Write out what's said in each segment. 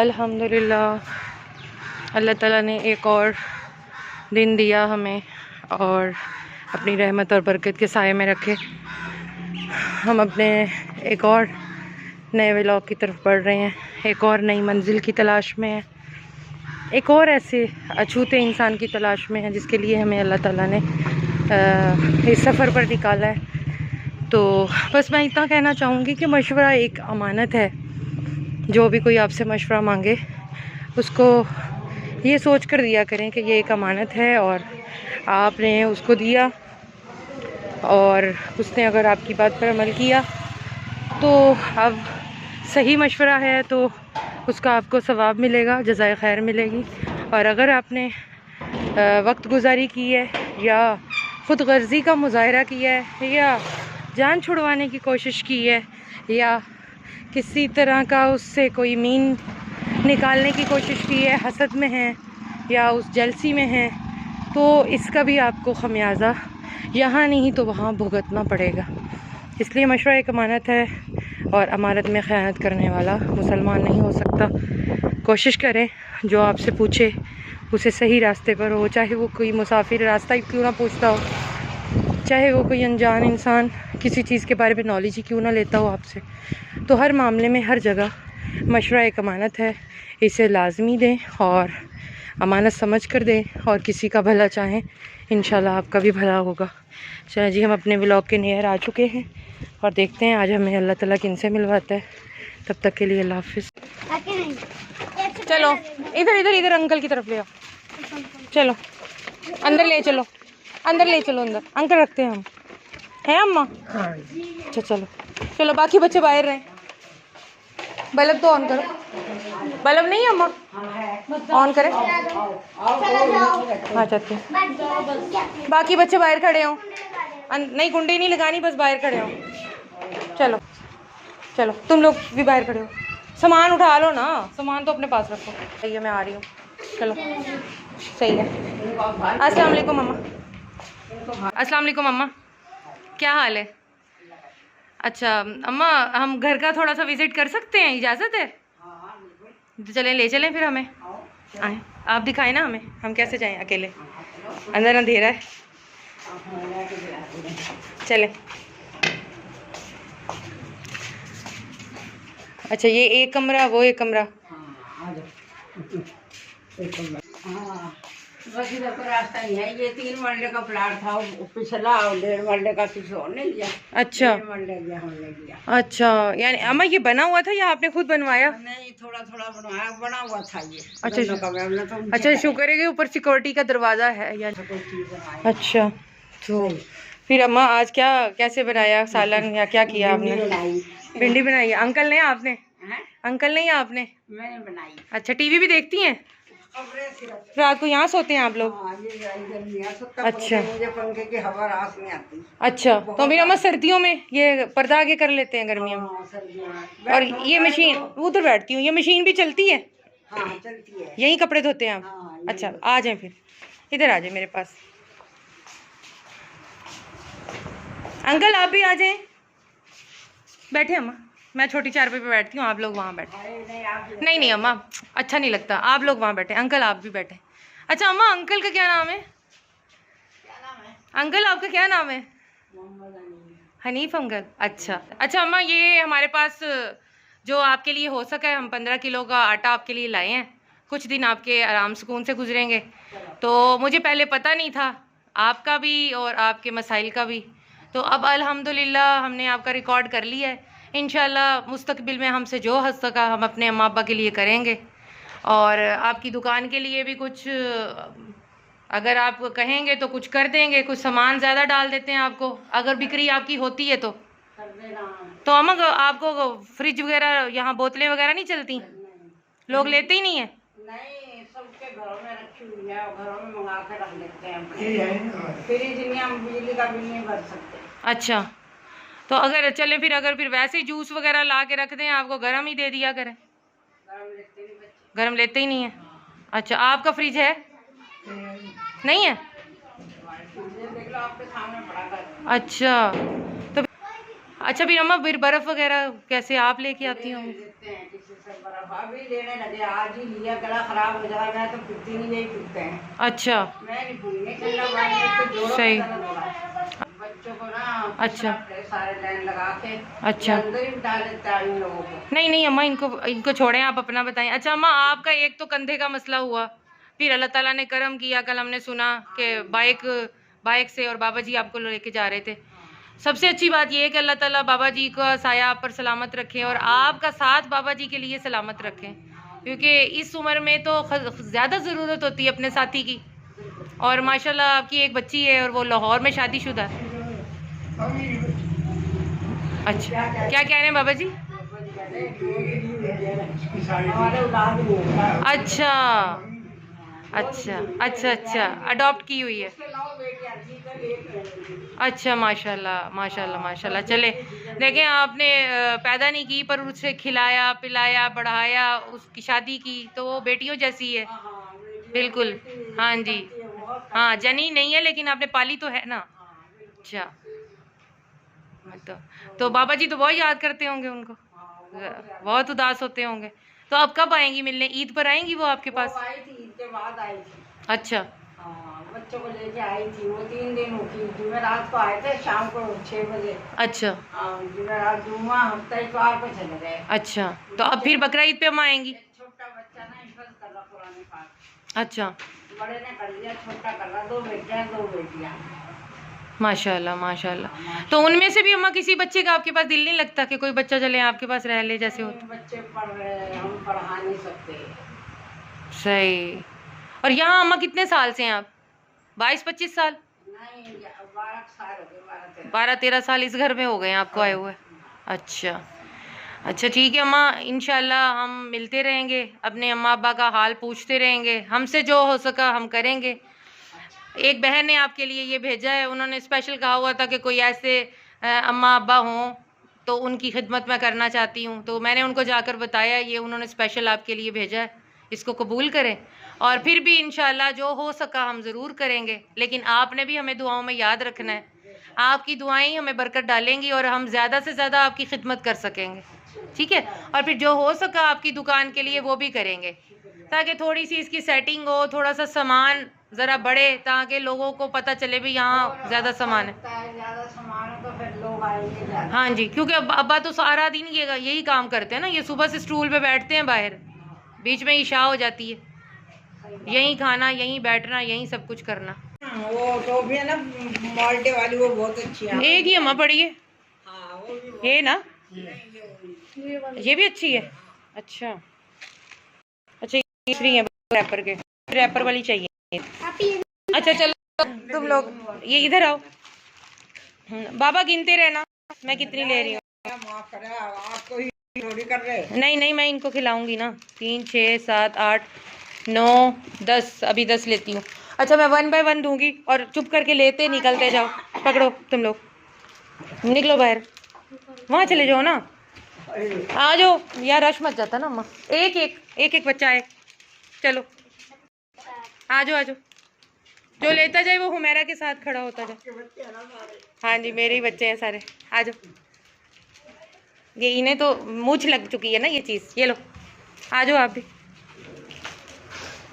अल्हम्दुलिल्लाह। अल्लाह ताला ने एक और दिन दिया हमें और अपनी रहमत और बरकत के साय में रखे। हम अपने एक और नए व्लॉग की तरफ़ बढ़ रहे हैं। एक और नई मंजिल की तलाश में हैं। एक और ऐसे अछूते इंसान की तलाश में है जिसके लिए हमें अल्लाह ताला ने इस सफ़र पर निकाला है। तो बस मैं इतना कहना चाहूँगी कि मशवरा एक अमानत है। जो भी कोई आपसे मशवरा मांगे, उसको ये सोच कर दिया करें कि ये एक अमानत है और आपने उसको दिया और उसने अगर आपकी बात पर अमल किया तो अब सही मशवरा है तो उसका आपको सवाब मिलेगा, जजाय खैर मिलेगी। और अगर आपने वक्त गुजारी की है या ख़ुद गर्जी का मुजाहरा किया है या जान छुड़वाने की कोशिश की है या किसी तरह का उससे कोई मीन निकालने की कोशिश की है, हसद में है या उस जलसी में है तो इसका भी आपको खमियाजा। यहाँ नहीं तो वहाँ भुगतना पड़ेगा। इसलिए मशवरा एक अमानत है और अमानत में ख़यानत करने वाला मुसलमान नहीं हो सकता। कोशिश करें, जो आपसे पूछे, उसे सही रास्ते पर हो, चाहे वो कोई मुसाफिर रास्ता ही क्यों ना पूछता हो, चाहे वो कोई अनजान इंसान किसी चीज़ के बारे में नॉलेज ही क्यों ना लेता हो आपसे? तो हर मामले में हर जगह मशवरा एक अमानत है। इसे लाजमी दें और अमानत समझ कर दें और किसी का भला चाहें इन आपका भी भला होगा। चलो जी हम अपने ब्लॉग के नियर आ चुके हैं और देखते हैं आज हमें अल्लाह ताला किन से मिलवाता है। तब तक के लिए अल्लाह हाफिज़। चलो इधर इधर इधर अंकल की तरफ़ ले आओ। चलो अंदर ले चलो अंदर ले चलो अंदर। अंकल रखते हैं हम। हैं अम्मा? अच्छा चलो। चलो बाकी बच्चे बाहर रहे। बल्ब तो ऑन करो। बल्ब नहीं है अम्मा? ऑन करें। हाँ हैं। बाकी बच्चे बाहर खड़े हो। नहीं कुंडी नहीं लगानी बस बाहर खड़े हो। चलो। चलो तुम लोग भी बाहर खड़े हो। सामान उठा लो ना। सामान तो अपने पास रखो। सही है मैं आ रही हूँ। चलो। सही है। अस्सलाम वालेकुम मम्मा अस्सलाम वालेकुम अम्मा। क्या हाल है? अच्छा अम्मा, हम घर का थोड़ा सा विज़िट कर सकते हैं? इजाज़त है? तो चलें, ले चलें फिर हमें। आए, आप दिखाएँ ना हमें। हम कैसे जाएँ अकेले? अंदर अंधेरा है। चलें। अच्छा ये एक कमरा, वो एक कमरा। हाँ। बस इधर का रास्ता ही है ये तीन मरले का प्लाट था पिछला और डेढ़ मरले का किसी और ने लिया अच्छा। मरले गया हमने लिया अच्छा यानी अम्मा ये बना हुआ था या आपने खुद बनवाया? नहीं थोड़ा थोड़ा बनवाया बना हुआ था ये। अच्छा, तो अच्छा शुक्र है कि ऊपर सिक्योरिटी का दरवाज़ा है बनाई अच्छा। तो फिर अम्मा आज क्या कैसे बनाया सालन या क्या किया आपने? भिंडी बनाई। अंकल ने आपने? हैं? अंकल नहीं आपने? मैंने बनाई। अच्छा टीवी भी देखती हैं? रात को यहाँ सोते हैं आप लोग? हाँ अच्छा। मुझे पंखे की हवा रास में आती अच्छा तो फिर अम्मा सर्दियों में ये पर्दा आगे कर लेते हैं गर्मियों में। हाँ और ये मशीन उधर बैठती हूँ ये मशीन भी चलती है? हाँ चलती है। यहीं कपड़े धोते हैं आप? अच्छा आ जाए फिर। इधर आ जाए मेरे पास। अंकल आप भी आ जाए। बैठे अम्मा मैं छोटी चारपाई पे बैठती हूँ आप लोग वहाँ बैठे। नहीं नहीं अम्मा। अच्छा नहीं लगता। आप लोग वहाँ बैठे अंकल आप भी बैठे। अच्छा अम्मा अंकल का क्या नाम है? अंकल आपका क्या नाम है? हनीफ। अंकल। अच्छा अच्छा अम्मा ये हमारे पास जो आपके लिए हो सका है हम पंद्रह किलो का आटा आपके लिए लाए हैं। कुछ दिन आपके आराम सुकून से गुजरेंगे। तो मुझे पहले पता नहीं था आपका भी और आपके मसाइल का भी। तो अब अल्हम्दुलिल्लाह हमने आपका रिकॉर्ड कर लिया है। इन मुस्तकबिल में हमसे जो हद सका हम अपने अम्मा अब्बा के लिए करेंगे। और आपकी दुकान के लिए भी कुछ अगर आप कहेंगे तो कुछ कर देंगे कुछ सामान ज़्यादा डाल देते हैं आपको। अगर बिक्री आपकी होती है तो। तो अम्मा आपको फ्रिज वगैरह यहाँ बोतलें वगैरह नहीं चलती? लोग लेते ही नहीं है? नहीं सबके घरों में रखी हुई है घरों में मंगा के रख लेते हैं फ्रिज नहीं हम बिजली का बिल नहीं भर सकते। अच्छा। तो अगर चले फिर अगर फिर वैसे ही जूस वगैरह ला के रख दें आपको गर्म ही दे दिया करें गरम लेते नहीं बच्चे गर्म लेते ही नहीं है। अच्छा आपका फ्रिज है? नहीं है? अच्छा। अच्छा फिर अम्मा फिर बर्फ़ वगैरह कैसे आप लेके आती हैं? ही तो अच्छा। सही। अच्छा। सारे लाइन लगा के अच्छा। नहीं नहीं अम्मा इनको इनको छोड़ें आप अपना बताएँ। अच्छा अम्मा आपका एक तो कंधे का मसला हुआ। फिर अल्लाह ताला ने करम किया कल हमने सुना कि बाइक बाइक से और बाबा जी आपको लेके जा रहे थे। सबसे अच्छी बात यह है कि अल्लाह ताला बाबा जी का साया आप पर सलामत रखें और आपका साथ बाबा जी के लिए सलामत रखें। क्योंकि इस उम्र में तो ज़्यादा ज़रूरत होती है अपने साथी की। और माशाल्लाह आपकी एक बच्ची है और वो लाहौर में शादीशुदा है। अच्छा क्या कह रहे हैं बाबा जी? अच्छा अच्छा अच्छा अच्छा अडॉप्ट की हुई है। अच्छा माशाल्लाह माशाल्लाह माशाल्लाह। चले देखें आपने पैदा नहीं की पर उसे खिलाया पिलाया बढ़ाया उसकी शादी की तो वो बेटियों जैसी है। बिल्कुल। हाँ जी। हाँ जनी नहीं है लेकिन आपने पाली तो है ना? अच्छा। तो तो बाबा जी तो बहुत याद करते होंगे उनको। बहुत उदास होते होंगे। तो आप कब आएँगी मिलने? ईद पर आएँगी वो आपके पास? वो आई थी के बाद आई थी। अच्छा। बच्चों को लेके आई थी वो तीन दिन रुकी जुमेरात को आए थे शाम को छः बजे। अच्छा। हाँ, जुमेरात जुम्मा हफ़्ता इतवार को चले गए। अच्छा तो अब फिर बकरा ईद पे हम आएँगी? छोटा बच्चा ना हिफज कर रहा पुराने पास। अच्छा। बड़े ने कर लिया छोटा कर रहा दो बेटियाँ दो बेटियाँ। माशाल्लाह माशाल्लाह। तो उनमें से भी अम्मा किसी बच्चे का आपके पास दिल नहीं लगता कि कोई बच्चा चले आपके पास रह ले जैसे हो? बच्चे पढ़ रहे हैं हम पढ़ा नहीं सकते। सही। और यहाँ अम्मा कितने साल से हैं आप? बाईस पच्चीस साल? बारह तेरह। साल इस घर में हो गए आपको आए हुए। अच्छा। अच्छा ठीक है अम्मा इनशाला हम मिलते रहेंगे अपने अम्मा अब्बा का हाल पूछते रहेंगे हमसे जो हो सका हम करेंगे। एक बहन ने आपके लिए ये भेजा है उन्होंने स्पेशल कहा हुआ था कि कोई ऐसे अम्मा अब्बा हों तो उनकी खिदमत मैं करना चाहती हूँ। तो मैंने उनको जाकर बताया ये उन्होंने स्पेशल आपके लिए भेजा है। इसको कबूल करें। और फिर भी इंशाल्लाह जो हो सका हम ज़रूर करेंगे। लेकिन आपने भी हमें दुआओं में याद रखना है। आपकी दुआएँ हमें बरकत डालेंगी और हम ज़्यादा से ज़्यादा आपकी खिदमत कर सकेंगे। ठीक है? और फिर जो हो सका आपकी दुकान के लिए वो भी करेंगे। ताकि थोड़ी सी इसकी सेटिंग हो थोड़ा सा सामान ज़रा बढ़े ताकि लोगों को पता चले भी यहाँ ज़्यादा सामान है। तो हाँ जी क्योंकि अब अब्बा तो सारा दिन ये यही काम करते हैं ना ये सुबह से स्टूल पे बैठते हैं बाहर। बीच में ईशा हो जाती है। यहीं खाना यहीं बैठना यहीं सब कुछ करना। वो तो भी है ना मॉल्टे वाली वो बहुत अच्छी है। एक ही अम्मा पड़ी है। हाँ वो भी ये ना? ये भी अच्छी है? अच्छा। अच्छा है रैपर के। रैपर वाली चाहिए। अच्छा चलो तुम लोग ये इधर आओ। बाबा गिनते रहना। मैं कितनी ले रही हूँ। आपको ही कर रहे नहीं नहीं मैं इनको खिलाऊँगी ना। तीन छः सात आठ नौ दस अभी दस लेती हूँ। अच्छा मैं वन बाय वन दूँगी और चुप करके लेते निकलते जाओ। पकड़ो तुम लोग। निकलो बाहर। वहाँ चले जाओ ना। आ जाओ। यार रश मच जाता ना अम्मा एक एक एक एक बच्चा है। चलो। आ जाओ आ जाओ। जो लेता जाए वो हुमेरा के साथ खड़ा होता जाए। हाँ जी मेरे ही बच्चे हैं सारे। आ जाओ। ये इन्हें तो मूछ लग चुकी है ना ये चीज़। ये लो, आ जाओ आप भी।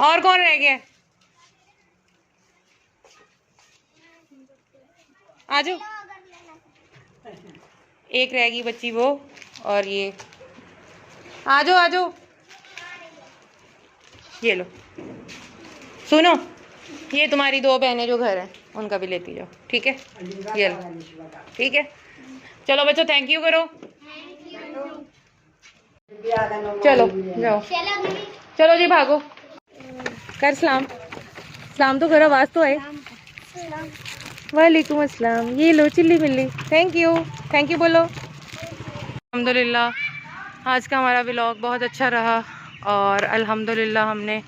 और कौन रह गया? आ जाओ। एक रहेगी बच्ची वो, और ये। आ जाओ आ जाओ। ये लो। सुनो, ये तुम्हारी दो बहनें जो घर हैं, उनका भी लेती जाओ, ठीक है? ये लो। ठीक है? चलो बच्चों थैंक यू करो। चलो जाओ। चलो जी भागो। कर सलाम। सलाम तो करो आवाज़ तो आए। वालेकुम अस्सलाम। ये लो चिल्ली मिल्ली थैंक यू थैंक यू बोलो। अल्हम्दुलिल्लाह। आज का हमारा व्लॉग बहुत अच्छा रहा और अल्हम्दुलिल्लाह हमने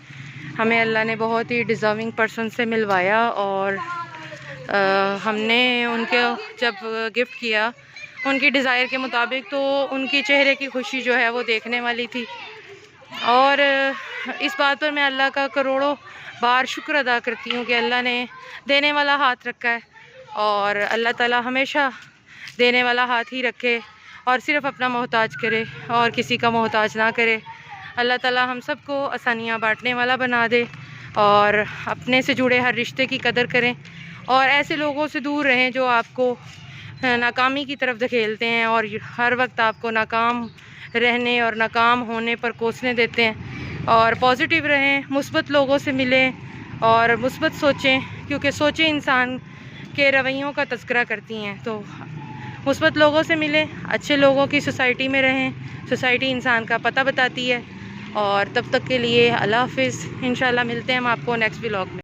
हमें अल्लाह ने बहुत ही डिज़र्विंग पर्सन से मिलवाया और अ, हमने उनके जब गिफ्ट किया उनकी डिज़ायर के मुताबिक तो उनकी चेहरे की खुशी जो है वो देखने वाली थी। और इस बात पर मैं अल्लाह का करोड़ों बार शुक्र अदा करती हूँ कि अल्लाह ने देने वाला हाथ रखा है और अल्लाह ताला हमेशा देने वाला हाथ ही रखे और सिर्फ़ अपना मोहताज करे और किसी का मोहताज ना करे। अल्लाह ताला हम सबको आसानियाँ बांटने वाला बना दे और अपने से जुड़े हर रिश्ते की कदर करें और ऐसे लोगों से दूर रहें जो आपको नाकामी की तरफ़ धकेलते हैं और हर वक्त आपको नाकाम रहने और नाकाम होने पर कोसने देते हैं और पॉजिटिव रहें, मुस्बत लोगों से मिलें और मुस्बत सोचें, क्योंकि सोचें इंसान के रवैयों का तस्करा करती हैं। तो मुस्बत लोगों से मिलें, अच्छे लोगों की सोसाइटी में रहें, सोसाइटी इंसान का पता बताती है और तब तक के लिए अल्लाह हाफिज़। इंशाल्लाह मिलते हैं हम आपको नेक्स्ट ब्लॉग में।